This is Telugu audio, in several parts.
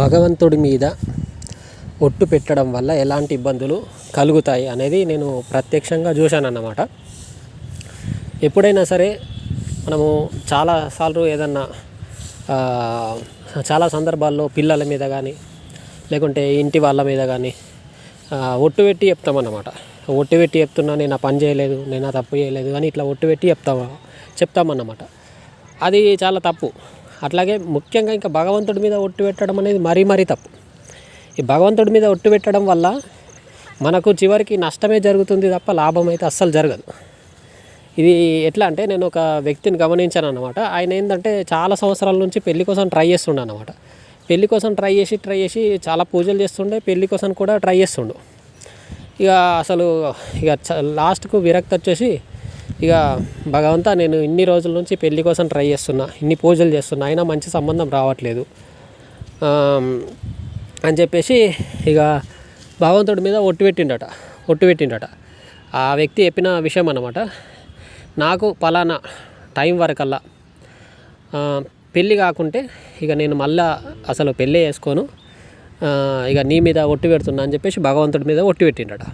భగవంతుడి మీద ఒట్టు పెట్టడం వల్ల ఎలాంటి ఇబ్బందులు కలుగుతాయి అనేది నేను ప్రత్యక్షంగా చూశాను అన్నమాట ఎప్పుడైనా సరే మనము చాలాసార్లు ఏదన్నా చాలా సందర్భాల్లో పిల్లల మీద కానీ లేకుంటే ఇంటి వాళ్ళ మీద కానీ ఒట్టు పెట్టి చెప్తామన్నమాట. ఒట్టు పెట్టి చెప్తున్నా నేను ఆ పని చేయలేదు నేను ఆ తప్పు చేయలేదు అని ఇట్లా ఒట్టు పెట్టి చెప్తా చెప్తామన్నమాట. అది చాలా తప్పు. అట్లాగే ముఖ్యంగా ఇంకా భగవంతుడి మీద ఒట్టు పెట్టడం అనేది మరీ మరీ తప్పు. ఈ భగవంతుడి మీద ఒట్టు పెట్టడం వల్ల మనకు చివరికి నష్టమే జరుగుతుంది తప్ప లాభం అయితే అస్సలు జరగదు. ఇది ఎట్లా అంటే నేను ఒక వ్యక్తిని గమనించాను అనమాట ఆయన ఏంటంటే చాలా సంవత్సరాల నుంచి పెళ్ళి కోసం ట్రై చేస్తుండే అనమాట పెళ్ళి కోసం ట్రై చేసి ట్రై చేసి చాలా పూజలు చేస్తుండే పెళ్ళి కోసం కూడా ట్రై చేస్తుండు. ఇక అసలు ఇక చ- లాస్ట్కు విరక్తి వచ్చేసి ఇక భగవంతా నేను ఇన్ని రోజుల నుంచి పెళ్ళి కోసం ట్రై చేస్తున్నా ఇన్ని పూజలు చేస్తున్నా అయినా మంచి సంబంధం రావట్లేదు. అని చెప్పేసి ఇక భగవంతుడి మీద ఒట్టు పెట్టిండట ఒట్టు పెట్టిండట. ఆ వ్యక్తి చెప్పిన విషయం అన్నమాట నాకు పలానా టైం వరకల్లా పెళ్ళి కాకుంటే ఇక నేను మళ్ళా అసలు పెళ్ళే చేసుకోను ఇక నీ మీద ఒట్టు పెడుతున్నా అని చెప్పేసి భగవంతుడి మీద ఒట్టు పెట్టిండట.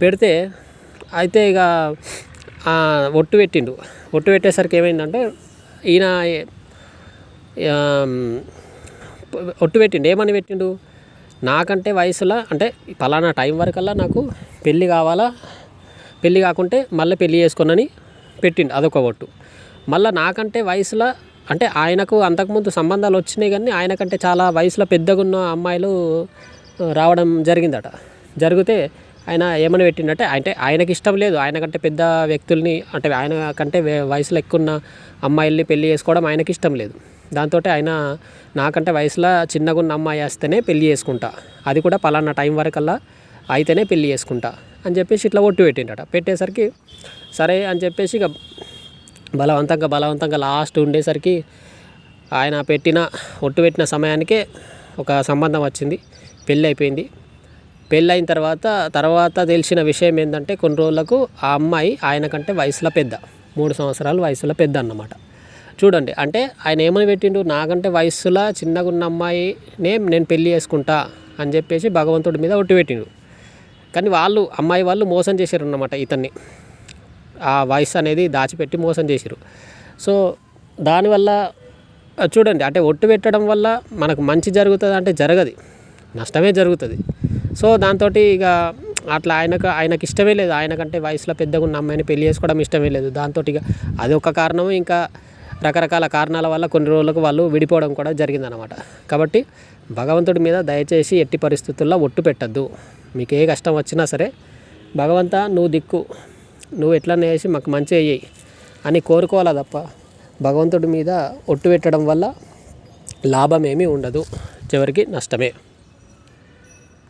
పెడితే అయితే ఇక ఒట్టు పెట్టిండు. ఒట్టు పెట్టేసరికి ఏమైందంటే ఈయన ఒట్టు పెట్టిండు. ఏమని పెట్టిండు? నాకంటే వయసులో అంటే పలానా టైం వరకల్లా నాకు పెళ్ళి కావాలా పెళ్ళి కాకుంటే మళ్ళీ పెళ్ళి చేసుకోనని పెట్టిండు అదొక ఒట్టు. మళ్ళీ నాకంటే వయసులో అంటే ఆయనకు అంతకుముందు సంబంధాలు వచ్చినాయి కానీ ఆయనకంటే చాలా వయసులో పెద్దగా ఉన్న అమ్మాయిలు రావడం జరిగిందట. జరిగితే ఆయన ఏమని పెట్టిండంటే అంటే ఆయనకి ఇష్టం లేదు. ఆయన కంటే పెద్ద వ్యక్తుల్ని అంటే ఆయన కంటే వయసులో ఎక్కువ ఉన్న అమ్మాయిల్ని పెళ్ళి చేసుకోవడం ఆయనకి ఇష్టం లేదు. దాంతో ఆయన నాకంటే వయసులో చిన్నగా ఉన్న అమ్మాయి వేస్తేనే పెళ్ళి చేసుకుంటా. అది కూడా పలానా టైం వరకల్లా అయితేనే పెళ్ళి చేసుకుంటా అని చెప్పేసి ఇట్లా ఒట్టు పెట్టిండట. పెట్టేసరికి సరే అని చెప్పేసి ఇక బలవంతంగా బలవంతంగా లాస్ట్ ఉండేసరికి ఆయన పెట్టిన ఒట్టు పెట్టిన సమయానికే ఒక సంబంధం వచ్చింది. పెళ్ళి అయిపోయింది. పెళ్ళైన తర్వాత తర్వాత తెలిసిన విషయం ఏంటంటే కొన్ని రోజులకు ఆ అమ్మాయి ఆయన కంటే వయసులో పెద్ద. మూడు సంవత్సరాలు వయసులో పెద్ద అన్నమాట. చూడండి అంటే ఆయన ఏమని పెట్టిండు? నాకంటే వయసులో చిన్నగా ఉన్న అమ్మాయినే నేను పెళ్ళి చేసుకుంటా అని చెప్పేసి భగవంతుడి మీద ఒట్టు పెట్టిండు. కానీ వాళ్ళు అమ్మాయి వాళ్ళు మోసం చేశారు అన్నమాట ఇతన్ని. ఆ వయసు అనేది దాచిపెట్టి మోసం చేశారు. సో దానివల్ల చూడండి అంటే ఒట్టు పెట్టడం వల్ల మనకు మంచి జరుగుతుంది అంటే జరగదు. నష్టమే జరుగుతుంది. సో దాంతో ఇక అట్లా ఆయనకు ఆయనకి ఇష్టమే లేదు. ఆయనకంటే వయసులో పెద్దగా ఉన్న అమ్మాయిని పెళ్ళి చేసుకోవడం ఇష్టమే లేదు. దాంతో ఇక అది ఒక కారణం. ఇంకా రకరకాల కారణాల వల్ల కొన్ని రోజులకు వాళ్ళు విడిపోవడం కూడా జరిగిందనమాట కాబట్టి భగవంతుడి మీద దయచేసి ఎట్టి పరిస్థితుల్లో ఒట్టు పెట్టద్దు. మీకు ఏ కష్టం వచ్చినా సరే భగవంతా నువ్వు దిక్కు. నువ్వు ఎట్లా చేసి మాకు మంచి అయ్యి అని కోరుకోవాలా తప్ప భగవంతుడి మీద ఒట్టు పెట్టడం వల్ల లాభం ఏమీ ఉండదు. చివరికి నష్టమే.